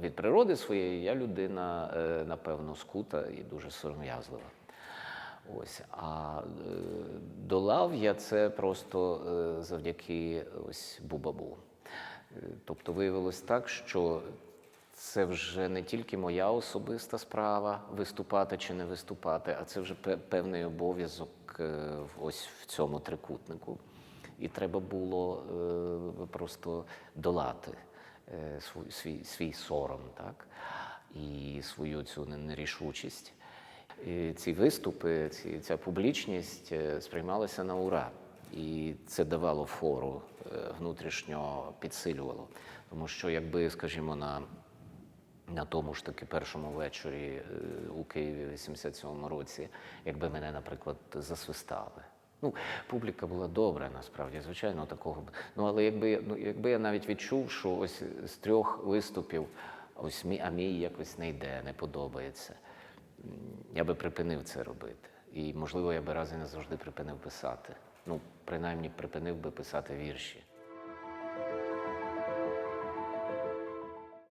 Від природи своєї я людина, е, напевно, скута і дуже сором'язлива. Ось. А е, долав я це просто е, завдяки ось Бубабу. Тобто виявилось так, що це вже не тільки моя особиста справа виступати чи не виступати, а це вже певний обов'язок ось в цьому трикутнику. І треба було просто долати свій, свій, свій сором, так? і свою цю нерішучість. І ці виступи, ці, ця публічність е, сприймалися на ура. І це давало фору, е, внутрішньо підсилювало. Тому що, якби, скажімо, на, на тому ж таки першому вечорі е, у Києві в 87-му році, якби мене, наприклад, засвистали. Ну, публіка була добра, насправді, звичайно, такого. Ну, але якби, ну, якби я навіть відчув, що ось з трьох виступів, ось мій, а мій якось не йде, не подобається, я би припинив це робити. І, можливо, я би раз і назавжди припинив писати. Ну, принаймні, припинив би писати вірші.